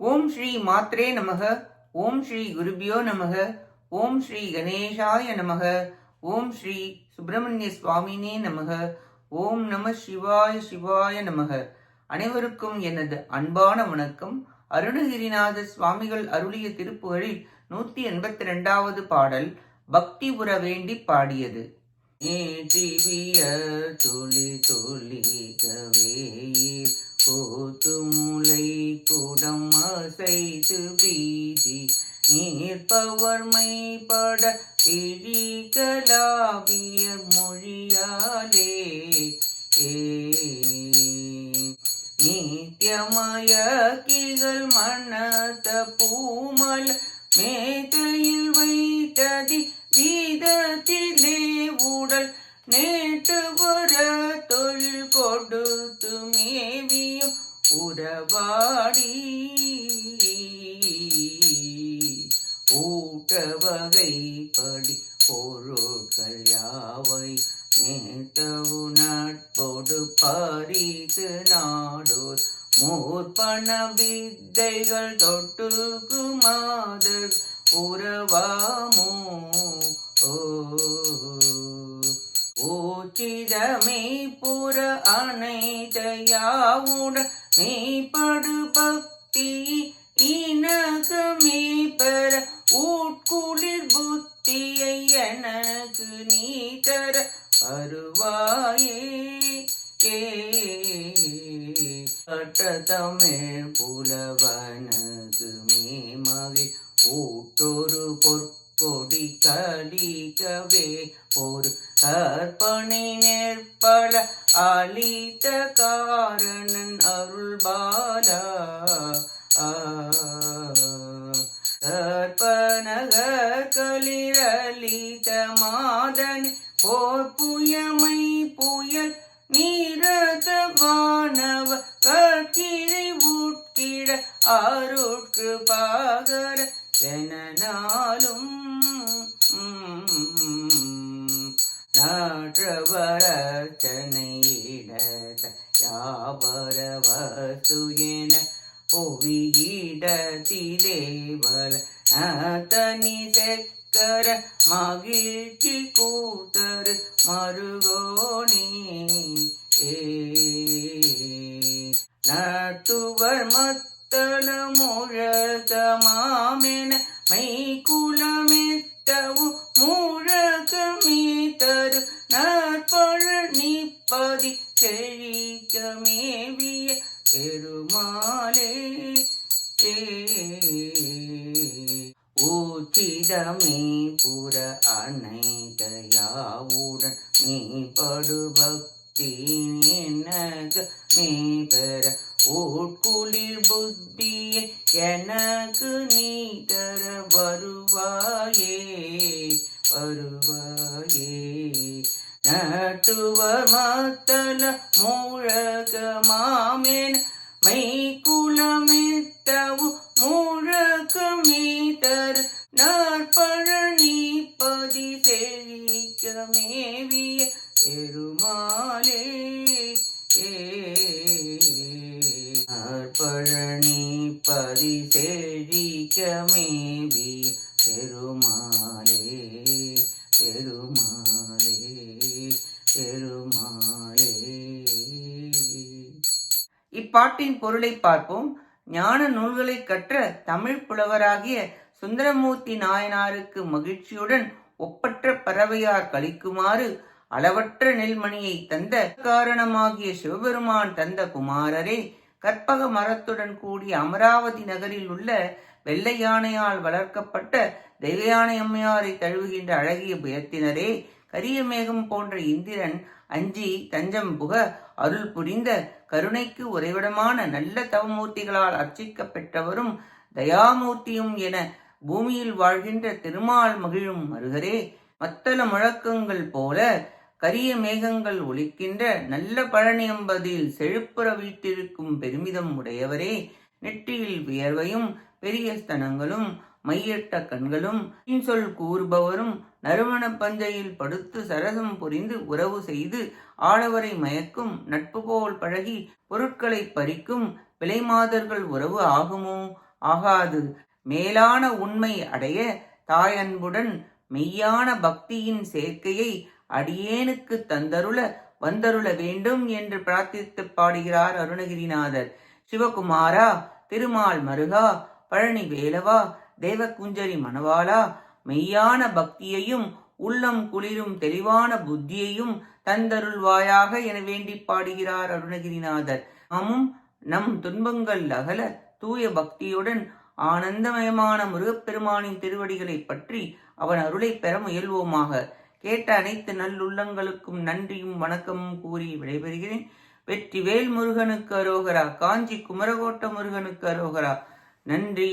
ஓம் ஸ்ரீ மாத்ரே நமக ஓம் ஸ்ரீ குருபியோ நமக ஓம் ஸ்ரீ கணேஷாய நமக ஓம் ஸ்ரீ சுப்பிரமணிய சுவாமினே நமக ஓம் நம சிவாய சிவாய நமக. அனைவருக்கும் எனது அன்பான வணக்கம். அருணகிரிநாத சுவாமிகள் அருளிய திருப்புகளில் நூத்தி எண்பத்தி ரெண்டாவது பாடல் பக்தி உற வேண்டி பாடியது. ஏ துளி துளிகவே போத்து முளை குடம் அசைத்து பீதி. நீர்ப்பவர்மை பட இழிகலாவிய மொழியாலே. நித்தியமய கிகள் மனத பூமல் மே யாவை நேத்தவு நட்பொடு பறித்து நாடோர். மூர்பண வித்தைகள் தொட்டுக்கு மாதர் உறவாமோ ஓ ஊச்சிதமே புற அனைத்தையாவுட மெய்ப்படு கட்ட தமிழ் புலவனது மேமவி ஊட்டொரு பொற்கொடி கலிகவே ஒரு கற்பனை நேர்பல அளித்த காரணன் அருள்பாலா. கற்பனக கலிர ആരുക്ക് പാകര ജനനാലും നാട്ടവരച്ചനയിടത യാവരവസുജന ഒവിയിടതിദേവല തനി തെക്കര മകിഴ്ചി കൂത്തർ മരുകോണി ഏ നാട്ടുവർ മത്ത முழக்கமாமென மைக்குலமெத்தவு முழக்கமீத்தரு நற்பழனிப்பதி செழிக்கமேவிய பெருமாளே. ஊச்சிதமே புற அனைத்தையாவுடன் மேம்படு பக்தி எனக்கு மே பெற ஓட்குளிர் புத்தியை எனக்கு நீ தர வருவாயே வருவாயே. நட்டுவ மத்தல இப்பாட்டின் பொருளை பார்ப்போம். ஞான நூல்களை கற்ற தமிழ் புலவராகிய சுந்தரமூர்த்தி நாயனாருக்கு மகிழ்ச்சியுடன் ஒப்பற்ற பறவையார் கழிக்குமாறு அளவற்ற நெல்மணியை தந்த காரணமாகிய சிவபெருமான் தந்த குமாரரே கற்பக மரத்துடன் கூடிய அமராவதி நகரில் உள்ள வெள்ளை யானையால் வளர்க்கப்பட்ட தெய்வயானை அம்மையாரை தழுவுகின்ற அழகிய புயத்தினரே கரிய மேகம் போன்ற இந்திரன் அஞ்சி தஞ்சம் புக அருள் புரிந்த கருணைக்கு உறைவிடமான நல்ல தவமூர்த்திகளால் அர்ச்சிக்கப்பெற்றவரும் தயாமூர்த்தியும் என பூமியில் வாழ்கின்ற திருமால் மகிழும் மருகரே. மத்தள முழக்கங்கள் போல கரிய மேகங்கள் ஒலிக்கின்ற நல்ல பழனி என்பதில் செழுப்புற வீட்டிருக்கும் பெருமிதம் உடையவரே. நெற்றியில் வியர்வையும் பெரிய ஸ்தனங்களும் மையிட்ட கண்களும் இன்சொல் கூறுபவரும் நறுமண பஞ்சையில் படுத்து சரசம் புரிந்து உறவு செய்து ஆடவரை மயக்கும் நட்பு போல் பழகி பொருட்களை பறிக்கும் விலைமாதர்கள் உறவு ஆகுமோ? ஆகாது. மேலான உண்மை அடைய தாயன்புடன் மெய்யான பக்தியின் சேர்க்கையை அடியேனுக்கு தந்தருள வந்தருள வேண்டும் என்று பிரார்த்தித்து பாடுகிறார் அருணகிரிநாதர். சிவகுமாரா திருமால் மருகா பழனி வேலவா தேவகுஞ்சரி மணவாளா மெய்யான பக்தியையும் உள்ளம் குளிரும் தெளிவான புத்தியையும் தந்தருள்வாயாக என வேண்டி பாடுகிறார் அருணகிரிநாதர். நாமும் நம் துன்பங்கள் அகல தூய பக்தியுடன் ஆனந்தமயமான முருகப்பெருமானின் திருவடிகளை பற்றி அவன் அருளை பெற முயல்வோமாக. கேட்ட அனைத்து நல்லுள்ளங்களுக்கும் நன்றியும் வணக்கமும் கூறி விடைபெறுகிறேன். வெற்றி வேல் முருகனுக்கு அரோகரா காஞ்சி குமரகோட்ட முருகனுக்கு அரோகரா. நன்றி.